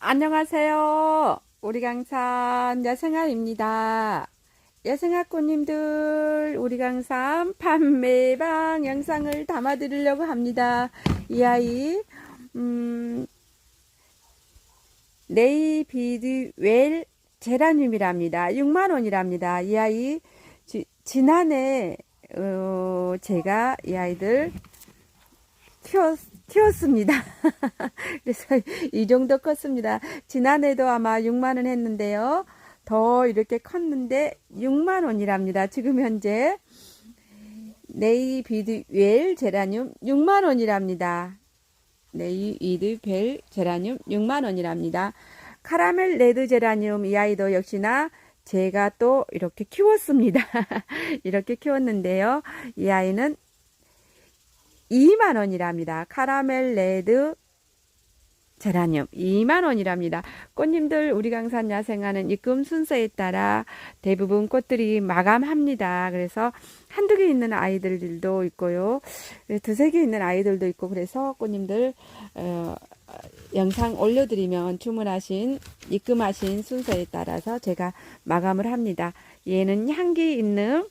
안녕하세요. 우리 강산 여생아입니다. 여생아 꽃님들, 우리 강산 판매방 영상을 담아드리려고 합니다. 이 아이, 음, 네이비드웰 제라늄이랍니다. 6만원이랍니다. 이 아이, 지, 지난해, 어, 제가 이 아이들 키웠, 키웠습니다. 그래서 이 정도 컸습니다. 지난해도 아마 6만원 했는데요. 더 이렇게 컸는데 6만원이랍니다. 지금 현재 네이비드 웰 제라늄 6만원이랍니다. 네이비드 벨 제라늄 6만원이랍니다. 카라멜 레드 제라늄 이 아이도 역시나 제가 또 이렇게 키웠습니다. 이렇게 키웠는데요. 이 아이는 2만 원이랍니다. 카라멜 레드 제라늄 2만 원이랍니다. 꽃님들 우리 강산 야생하는 입금 순서에 따라 대부분 꽃들이 마감합니다. 그래서 한두 개 있는 아이들도 있고요. 두세 개 있는 아이들도 있고 그래서 꽃님들 어, 영상 올려드리면 주문하신 입금하신 순서에 따라서 제가 마감을 합니다. 얘는 향기 있는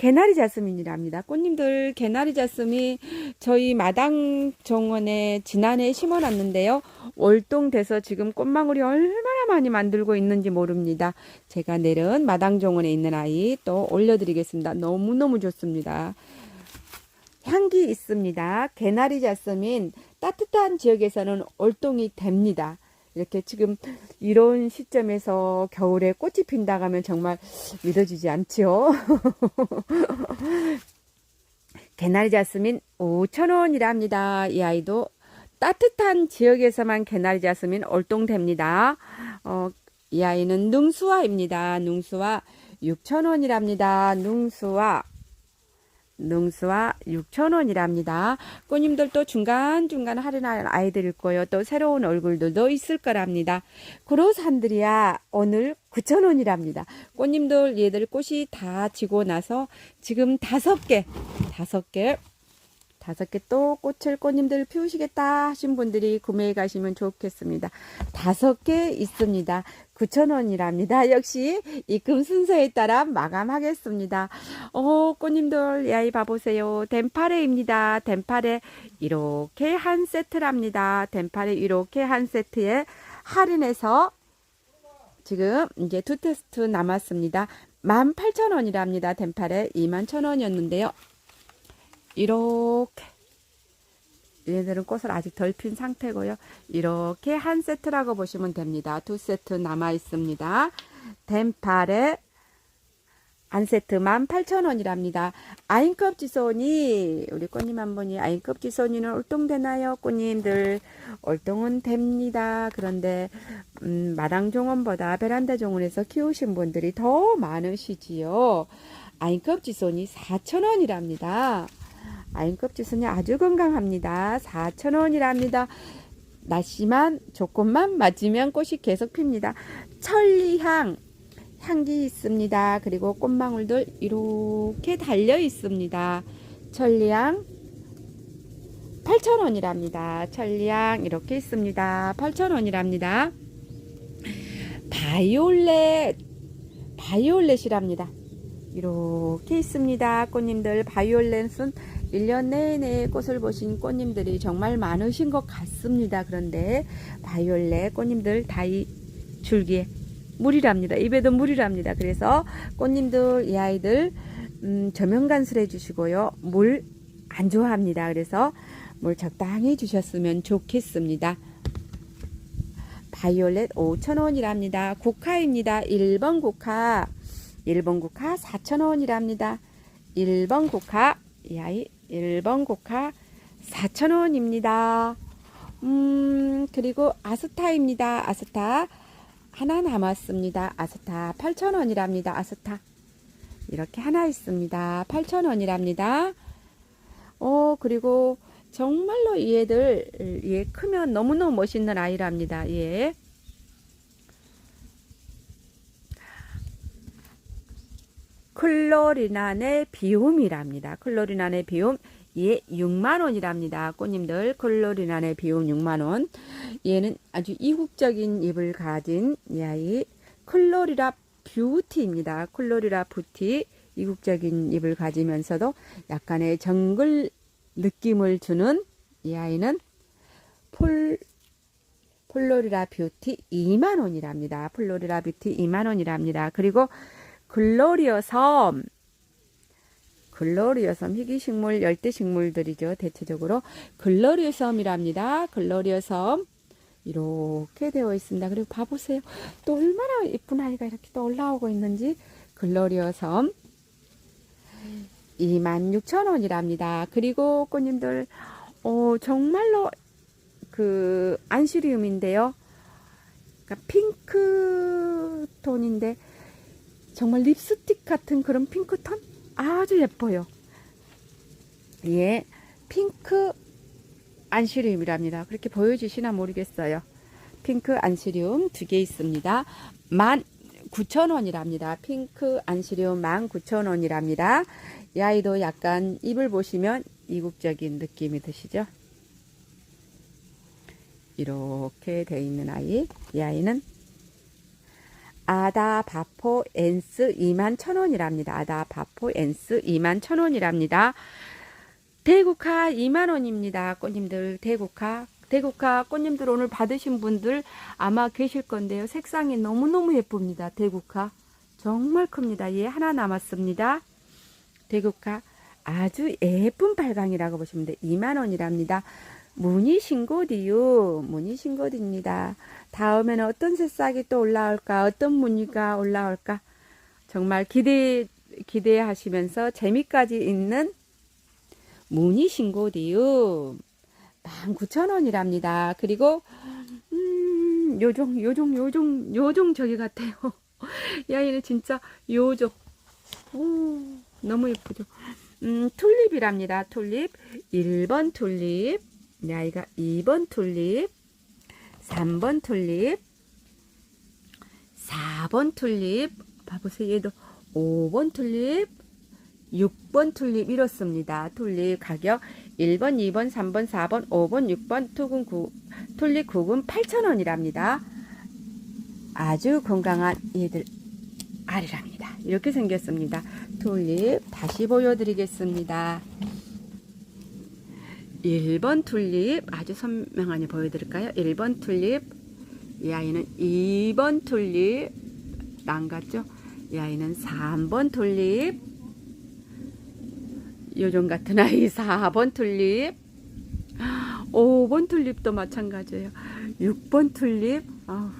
개나리 자스민이랍니다. 꽃님들 개나리 자스민 저희 마당 정원에 지난해 심어놨는데요. 월동돼서 지금 꽃망울이 얼마나 많이 만들고 있는지 모릅니다. 제가 내른 마당 정원에 있는 아이 또 올려드리겠습니다. 너무너무 좋습니다. 향기 있습니다. 개나리 자스민 따뜻한 지역에서는 월동이 됩니다. 이렇게 지금 이런 시점에서 겨울에 꽃이 핀다고 하면 정말 믿어지지 않지요. 개나리 자스민 5,000원이랍니다. 이 아이도 따뜻한 지역에서만 개나리 자스민 올동됩니다. 어, 이 아이는 능수화입니다. 능수화 6,000원이랍니다. 능수화 능수화 6,000원이랍니다. 꽃님들도 중간중간 할인할 아이들 있고요. 또 새로운 얼굴들도 있을 거랍니다. 그로산드리아 오늘 9,000원이랍니다. 꽃님들 얘들 꽃이 다 지고 나서 지금 다섯 개, 다섯 개, 다섯 개 또 꽃을 꽃님들 피우시겠다 하신 분들이 구매해 가시면 좋겠습니다. 다섯 개 있습니다. 9,000원이랍니다. 역시 입금 순서에 따라 마감하겠습니다. 어, 꽃님들, 야이 봐보세요. 덴파레입니다. 덴파레 이렇게 한 세트랍니다. 덴파레 이렇게 한 세트에 할인해서 지금 이제 두 테스트 남았습니다. 18,000원이랍니다. 덴파레 21,000원이었는데요. 이렇게 얘네들은 꽃을 아직 덜 핀 상태고요. 이렇게 한 세트라고 보시면 됩니다. 두 세트 남아 있습니다. 덴팔에 한 세트 18,000원이랍니다. 아인컵 지손이 우리 꽃님 한 분이 아인컵 지손이는 올동되나요? 꽃님들 올동은 됩니다. 그런데 음, 마당 종원보다 베란다 종원에서 키우신 분들이 더 많으시지요. 아인컵 지손이 4,000원이랍니다. 아인컵 지손이 아주 건강합니다. 4,000원이랍니다. 날씨만 조금만 맞으면 꽃이 계속 핍니다. 천리향 향기 있습니다. 그리고 꽃망울들 이렇게 달려 있습니다. 천리향 8,000원이랍니다. 천리향 이렇게 있습니다. 8,000원이랍니다. 바이올렛 바이올렛이랍니다. 이렇게 있습니다. 꽃님들 바이올렛은 1년 내내 꽃을 보신 꽃님들이 정말 많으신 것 같습니다. 그런데 바이올렛 꽃님들 다이 줄기에 물이랍니다. 입에도 물이랍니다. 그래서 꽃님들 이 아이들 음, 저면 간수해 주시고요. 물 안 좋아합니다. 그래서 물 적당히 주셨으면 좋겠습니다. 바이올렛 5,000원이랍니다. 국화입니다. 1번 국화 1번 국화 4,000원이랍니다. 1번 국화 이 아이 1번 국화 4,000원입니다. 음, 그리고 아스타입니다. 아스타 하나 남았습니다. 아스타 8,000원이랍니다. 아스타 이렇게 하나 있습니다. 8,000원이랍니다. 어, 그리고 정말로 얘들 얘 크면 너무너무 멋있는 아이랍니다. 예. 클로리난의 비움이랍니다. 클로리난의 비움 얘 6만 원이랍니다. 꽃님들 콜로리난의 비움 6만 원. 얘는 아주 이국적인 잎을 가진 이 아이 클로리라 뷰티입니다. 클로리라 뷰티 이국적인 잎을 가지면서도 약간의 정글 느낌을 주는 이 아이는 폴 플로리라 뷰티 2만 원이랍니다. 플로리라 뷰티 2만 원이랍니다. 그리고 글로리어 섬 글로리어 섬 희귀식물 열대 식물들이죠. 대체적으로 글로리어 섬이랍니다. 글로리어 섬 이렇게 되어 있습니다. 그리고 봐보세요. 또 얼마나 예쁜 아이가 이렇게 또 올라오고 있는지 글로리어 섬 26,000원이랍니다. 그리고 꽃님들 어, 정말로 그 안시리움인데요. 그러니까 핑크 톤인데 정말 립스틱 같은 그런 핑크 톤 아주 예뻐요. 예, 핑크 안시리움이랍니다. 그렇게 보여주시나 모르겠어요. 핑크 안시리움 두개 있습니다. 19,000원이랍니다. 핑크 안시리움 19,000원이랍니다. 이 아이도 약간 입을 보시면 이국적인 느낌이 드시죠? 이렇게 돼 있는 아이. 이 아이는 아다 바포 엔스 2만 1,000원이랍니다. 아다 바포 엔스 2만 1,000원이랍니다. 대국화 2만 원입니다. 꽃님들 대국화 대국화 꽃님들 오늘 받으신 분들 아마 계실 건데요. 색상이 너무너무 예쁩니다. 대국화 정말 큽니다. 얘 하나 남았습니다. 대국화 아주 예쁜 발광이라고 보시면 돼. 2만 원이랍니다. 무늬 신고디요. 무늬 신고디입니다. 다음에는 어떤 새싹이 또 올라올까? 어떤 무늬가 올라올까? 정말 기대 기대하시면서 재미까지 있는 무늬 신고디요. 19,000원이랍니다. 그리고 음, 요종 요종 요종 요종 저기 같아요. 이 아이는 진짜 요종. 오, 너무 예쁘죠. 음, 튤립이랍니다. 튤립. 1번 튤립. 이 아이가 2번 튤립. 3번 튤립. 4번 튤립. 봐보세요. 얘도 5번 튤립. 6번 튤립 이렇습니다. 튤립 가격 1번, 2번, 3번, 4번, 5번, 6번 투군 9, 튤립 9군 8,000원이랍니다. 아주 건강한 얘들 알이랍니다. 이렇게 생겼습니다. 튤립 다시 보여드리겠습니다. 1번 튤립 아주 선명하게 보여드릴까요? 1번 튤립 이 아이는 2번 튤립 난 같죠? 이 아이는 3번 튤립 요즘 같은 아이 4번 튤립 5번 튤립도 마찬가지예요. 6번 튤립 아우.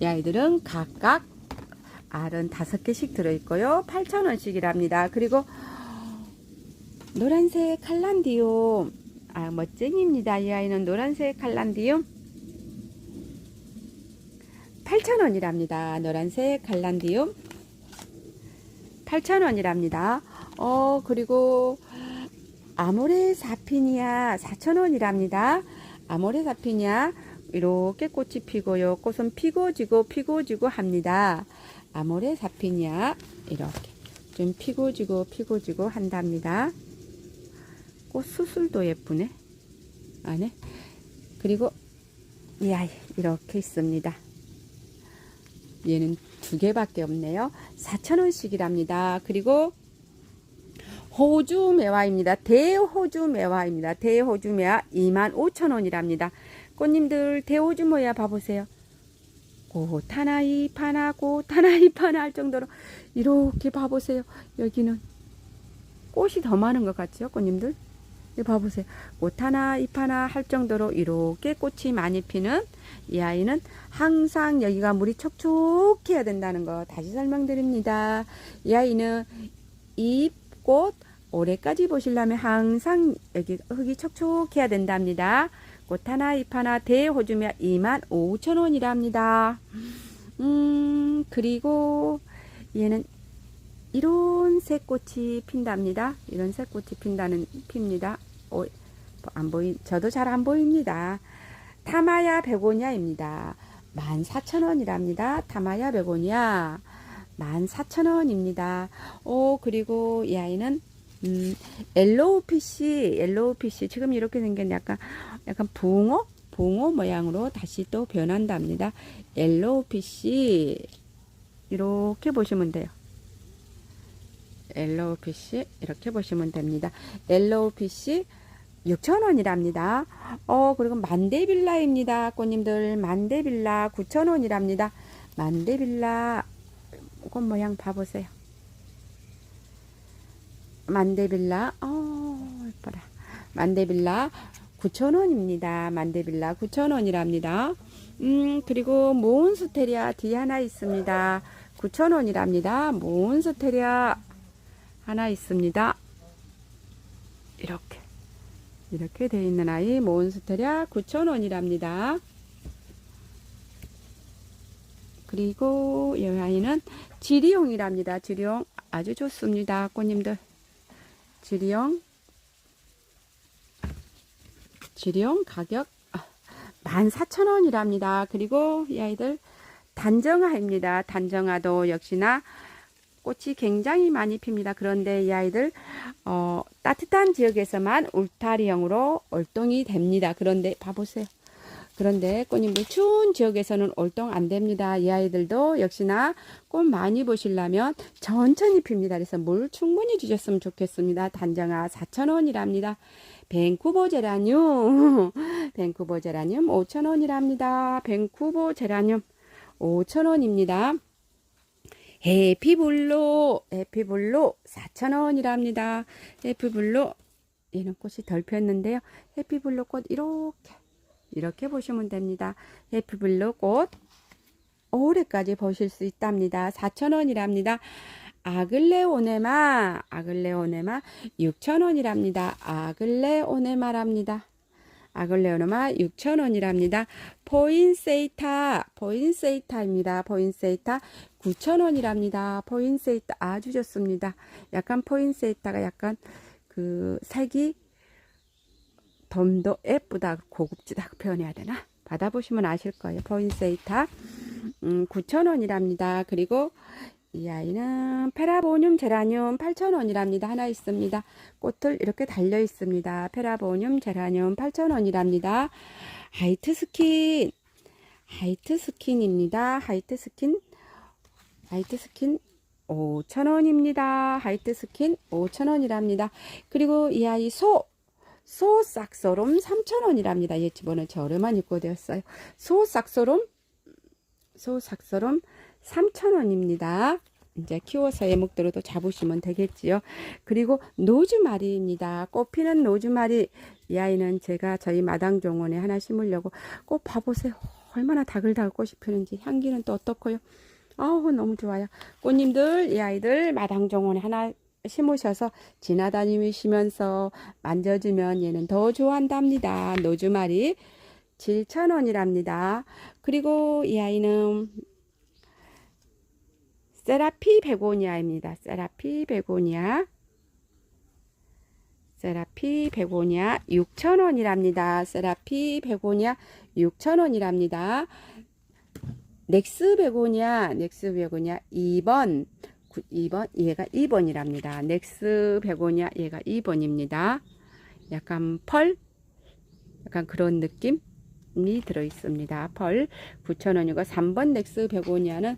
이 아이들은 각각 알은 다섯 개씩 들어있고요. 8,000원씩이랍니다. 그리고 노란색 칼란디움. 아, 멋쟁입니다. 이 아이는 노란색 칼란디움. 8,000원이랍니다. 노란색 칼란디움. 8,000원이랍니다. 어, 그리고 아모레 사피니아 4,000원이랍니다. 아모레 사피니아 이렇게 꽃이 피고요. 꽃은 피고 지고 피고 지고 합니다. 아모레 사피니아 이렇게 좀 피고 지고 피고 지고 한답니다. 꽃 수술도 예쁘네. 안에 그리고 이 아이 이렇게 있습니다. 얘는 두 개밖에 없네요. 4,000원씩이랍니다. 그리고 호주 매화입니다. 대호주 매화입니다. 대호주 매화 25,000원이랍니다. 꽃님들 대호주 매화 봐보세요. 고 타나이 파나 고 타나이 파나 할 정도로 이렇게 봐보세요. 여기는 꽃이 더 많은 것 같죠, 꽃님들? 이 봐보세요. 꽃 하나 잎 하나 할 정도로 이렇게 꽃이 많이 피는 이 아이는 항상 여기가 물이 촉촉해야 된다는 거 다시 설명드립니다. 이 아이는 잎, 꽃, 올해까지 보시려면 항상 여기 흙이 촉촉해야 된답니다. 꽃 하나, 잎 하나, 대호주면 25,000원이랍니다. 음, 그리고 얘는 이런 새꽃이 핀답니다. 이런 새꽃이 핀다는 핍니다. 오, 안 보이, 저도 잘 안 보입니다. 타마야 베고니아입니다. 14,000원이랍니다. 타마야 베고니아 14,000원입니다. 오, 그리고 이 아이는 음, 옐로우 피쉬, 옐로우 피쉬. 지금 이렇게 생긴 약간, 약간 붕어? 붕어 모양으로 다시 또 변한답니다. 옐로우 피쉬. 이렇게 보시면 돼요. 옐로우 피쉬. 이렇게 보시면 됩니다. 옐로우 피쉬. 6,000원이랍니다. 어, 그리고 만데빌라입니다. 꽃님들, 만데빌라 9,000원이랍니다. 만데빌라, 꽃 모양 봐보세요. 만데빌라, 어, 예뻐라. 만데빌라 9,000원입니다. 만데빌라 9,000원이랍니다. 음, 그리고 모은스테리아 뒤 하나 있습니다. 9,000원이랍니다. 모은스테리아 하나 있습니다. 이렇게. 이렇게 돼 있는 아이 모은스테리아 9,000원이랍니다. 그리고 이 아이는 지리용이랍니다. 지리용 아주 좋습니다. 꽃님들. 지리용 지리용 가격 14,000원이랍니다. 그리고 이 아이들 단정화입니다. 단정화도 역시나 꽃이 굉장히 많이 핍니다. 그런데 이 아이들 어, 따뜻한 지역에서만 울타리형으로 월동이 됩니다. 그런데 봐보세요. 그런데 꽃님들 추운 지역에서는 월동 안 됩니다. 이 아이들도 역시나 꽃 많이 보시려면 천천히 핍니다. 그래서 물 충분히 주셨으면 좋겠습니다. 단정화 4,000원이랍니다. 밴쿠버 제라늄, 밴쿠버 제라늄 5,000원이랍니다. 밴쿠버 제라늄 5,000원입니다. 해피블루, 해피블루 4,000원이랍니다. 해피블루, 얘는 꽃이 덜 폈는데요. 해피블루 꽃 이렇게, 이렇게 보시면 됩니다. 해피블루 꽃 올해까지 보실 수 있답니다. 4,000원이랍니다. 아글레오네마, 아글레오네마 6,000원이랍니다. 아글레오네마랍니다. 아글레오네마 6,000원이랍니다. 포인세이타, 포인세이타입니다. 포인세이타 9,000원이랍니다. 포인세이타 아주 좋습니다. 약간 포인세이타가 약간 그 색이 덤더 예쁘다, 고급지다 표현해야 되나? 받아보시면 아실 거예요. 포인세이타 음, 9,000원이랍니다. 그리고 이 아이는 페라보늄 제라늄 8,000원이랍니다. 하나 있습니다. 꽃을 이렇게 달려 있습니다. 페라보늄 제라늄 8,000원이랍니다. 하이트 스킨, 하이트 스킨입니다. 하이트 스킨, 하이트 스킨 5,000원입니다. 하이트 스킨 5,000원이랍니다. 그리고 이 아이 소, 소 싹소롬 3,000원이랍니다. 얘 집어는 저렴한 입고 되었어요. 소 싹소롬, 소 싹소롬 3,000원입니다. 이제 키워서 예목대로도 잡으시면 되겠지요. 그리고 노즈마리입니다. 꽃피는 노즈마리. 이 아이는 제가 저희 마당 정원에 하나 심으려고 꼭 봐보세요. 얼마나 다글다글 꽃이 피는지 향기는 또 어떻고요. 아우 너무 좋아요. 꽃님들 이 아이들 마당 정원에 하나 심으셔서 지나다니시면서 만져주면 얘는 더 좋아한답니다. 노즈마리 7,000원이랍니다. 그리고 이 아이는 세라피 베고니아입니다. 세라피 베고니아. 세라피 베고니아 6,000원이랍니다. 세라피 베고니아 6,000원이랍니다. 넥스 베고니아, 넥스 베고니아 2번, 2번, 얘가 2번이랍니다. 넥스 베고니아, 얘가 2번입니다. 약간 펄, 약간 그런 느낌이 들어 있습니다. 펄 9,000원이고 3번 넥스 베고니아는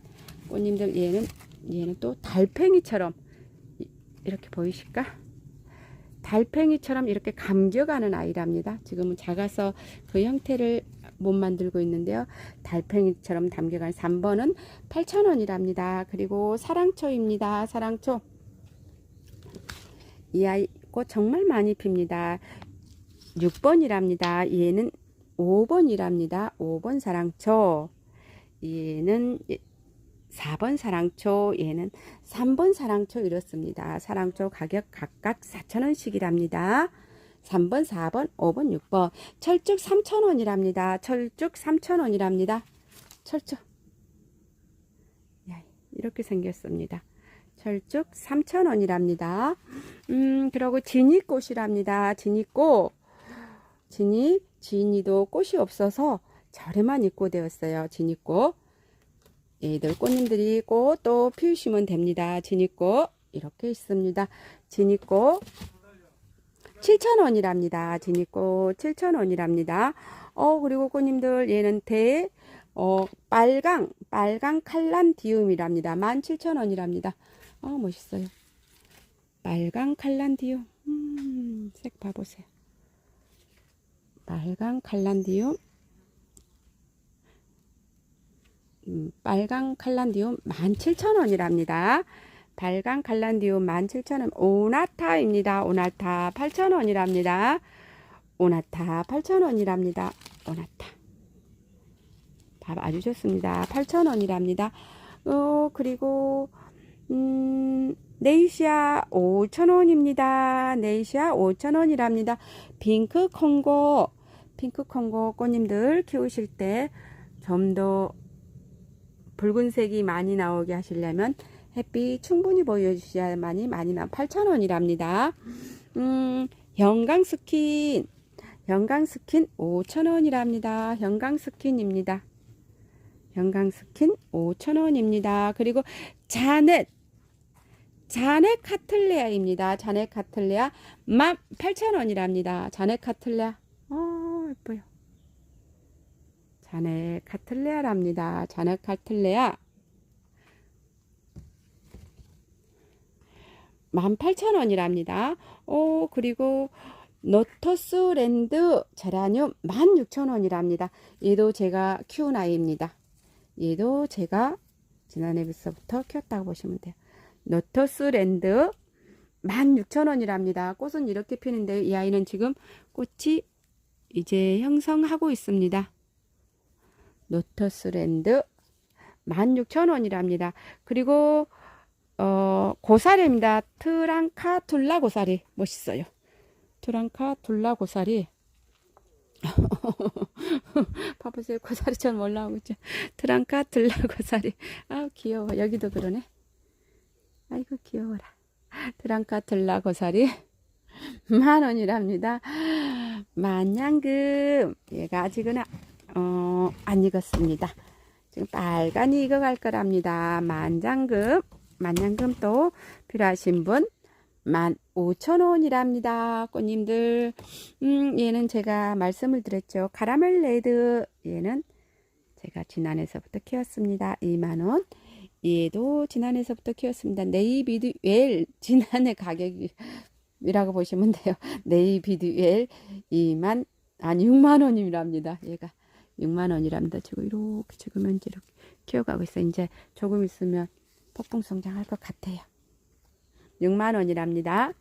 꽃님들 얘는 얘는 또 달팽이처럼 이렇게 보이실까? 달팽이처럼 이렇게 감겨가는 아이랍니다. 지금은 작아서 그 형태를 못 만들고 있는데요. 달팽이처럼 담겨간 3번은 8,000원이랍니다. 그리고 사랑초입니다. 사랑초. 이 아이 꽃 정말 많이 핍니다. 6번이랍니다. 얘는 5번이랍니다. 5번 사랑초. 얘는 4번 사랑초, 얘는 3번 사랑초 이렇습니다. 사랑초 가격 각각 4,000원씩이랍니다. 3번, 4번, 5번, 6번. 철쭉 3,000원이랍니다. 철쭉 3,000원이랍니다. 철쭉. 이렇게 생겼습니다. 철쭉 3,000원이랍니다. 음, 그리고 지니꽃이랍니다. 지니꽃. 지니, 지니도 꽃이 없어서 저렴한 입고 되었어요. 지니꽃. 얘들 꽃님들이 꽃또 피우시면 됩니다. 지니꽃. 이렇게 있습니다. 진이꽃 7,000원이랍니다. 진이꽃 7,000원이랍니다. 어, 그리고 꽃님들 얘는 대, 어, 빨강, 빨강 칼란디움이랍니다. 17,000원이랍니다. 어, 멋있어요. 빨강 칼란디움. 음, 색 봐보세요. 빨강 칼란디움. 음, 빨강 칼란디움 17,000원이랍니다. 빨강 칼란디움 17,000원. 오나타입니다. 오나타 8,000원이랍니다. 오나타 8,000원이랍니다. 오나타. 밥 아주 좋습니다. 8,000원이랍니다. 어, 그리고, 음, 네이시아 5,000원입니다. 네이시아 5,000원이랍니다. 핑크 콩고, 핑크 콩고 꽃님들 키우실 때 좀더 붉은색이 많이 나오게 하시려면 햇빛 충분히 보여주셔야만이 많이 나 8,000원이랍니다. 음, 형광스킨, 형광스킨 5,000원이랍니다. 형광스킨입니다. 형광스킨 5,000원입니다. 그리고 자넷, 자넷 카틀레아입니다. 자넷 카틀레아 18,000원이랍니다. 자넷 카틀레아. 어, 예뻐요. 자넷 카틀레아랍니다. 자넷 카틀레아 18,000원이랍니다. 오, 그리고 노터스 랜드 제라늄 16,000원이랍니다. 얘도 제가 키운 아이입니다. 얘도 제가 지난해 부터 키웠다고 보시면 돼요. 노터스 랜드 16,000원이랍니다. 꽃은 이렇게 피는데 이 아이는 지금 꽃이 이제 형성하고 있습니다. 노터스 랜드 16,000원이랍니다. 그리고 어, 고사리입니다. 트랑카 둘라 고사리. 멋있어요. 트랑카 둘라 고사리. 봐보세요. 고사리처럼 올라오고 있죠. 트랑카 둘라 고사리. 아 귀여워. 여기도 그러네. 아이고, 귀여워라. 트랑카 둘라 고사리. 만 원이랍니다. 만냥금. 얘가 아직은, 어, 안 익었습니다. 지금 빨간이 익어갈 거랍니다. 만장금. 만냥금 또 필요하신 분, 만 오천 원이랍니다. 꽃님들. 음, 얘는 제가 말씀을 드렸죠. 카라멜 레드. 얘는 제가 지난해서부터 키웠습니다. 2만원. 얘도 지난해서부터 키웠습니다. 네이비드 웰. 지난해 가격이라고 보시면 돼요. 네이비드 웰. 2만, 아니, 6만원이랍니다. 얘가. 6만원이랍니다. 지금 이렇게 지금 현재 이렇게 키워가고 있어요. 이제 조금 있으면 폭풍 성장할 것 같아요. 6만원이랍니다.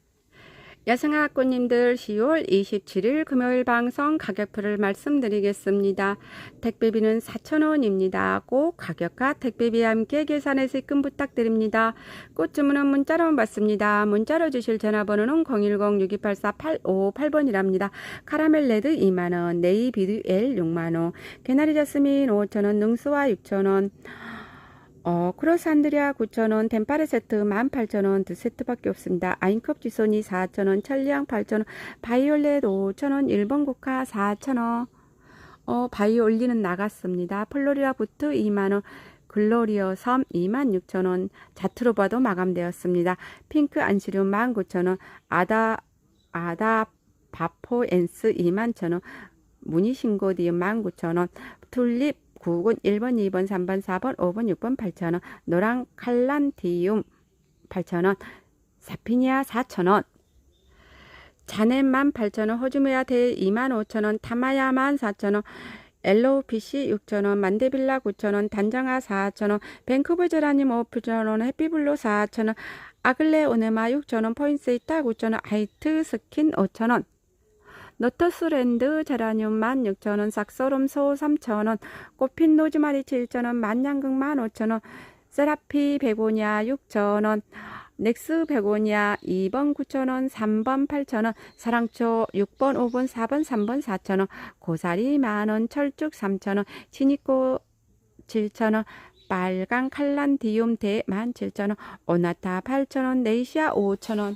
야생아 꽃님들 10월 27일 금요일 방송 가격표를 말씀드리겠습니다. 택배비는 4,000원입니다. 꼭 가격과 택배비와 함께 계산해서 입금 부탁드립니다. 꽃 주문은 문자로 받습니다. 문자로 주실 전화번호는 010-6284-858번이랍니다. 카라멜 레드 2만원, 네이비드 L 6만원, 개나리 자스민 5,000원, 능수와 6,000원, 어, 크로산드리아 9,000원, 덴파레 세트 18,000원 두 세트밖에 없습니다. 아인컵 지소니 4,000원, 천리앙 8,000원, 바이올렛 5,000원, 일본 국화 4,000원, 어, 바이올리는 나갔습니다. 플로리아 부트 2만원, 글로리어 섬 26,000원, 자트로바도 마감되었습니다. 핑크 안시륨 19,000원, 아다, 아다 바포 엔스 21,000원, 무늬신고디움 19,000원, 툴립 9군 1번, 2번, 3번, 4번, 5번, 6번 8,000원, 노랑 칼란디움 8,000원, 사피니아 4,000원, 자넷만 8,000원, 호주메아 대 25,000원, 타마야만 4,000원, 엘로우피시 6,000원, 만데빌라 9,000원, 단장아 4,000원, 벤쿠버 제라님 5,000원, 해피블루 4,000원, 아글레 오네마 6,000원, 포인세이타 9,000원, 하이트 스킨 5,000원, 너터스랜드 제라늄 16,000원, 삭소름 소 3,000원, 꽃핀 노즈마리 7,000원, 만냥극 15,000원, 세라피 베고니아 6,000원, 넥스 베고니아 2번 9,000원, 3번 8,000원, 사랑초 6번, 5번, 4번, 3번 4,000원, 고사리 만원, 철쭉 3,000원, 진이꽃 7,000원, 빨강 칼란디움 대 17,000원, 오나타 8,000원, 네이시아 5,000원.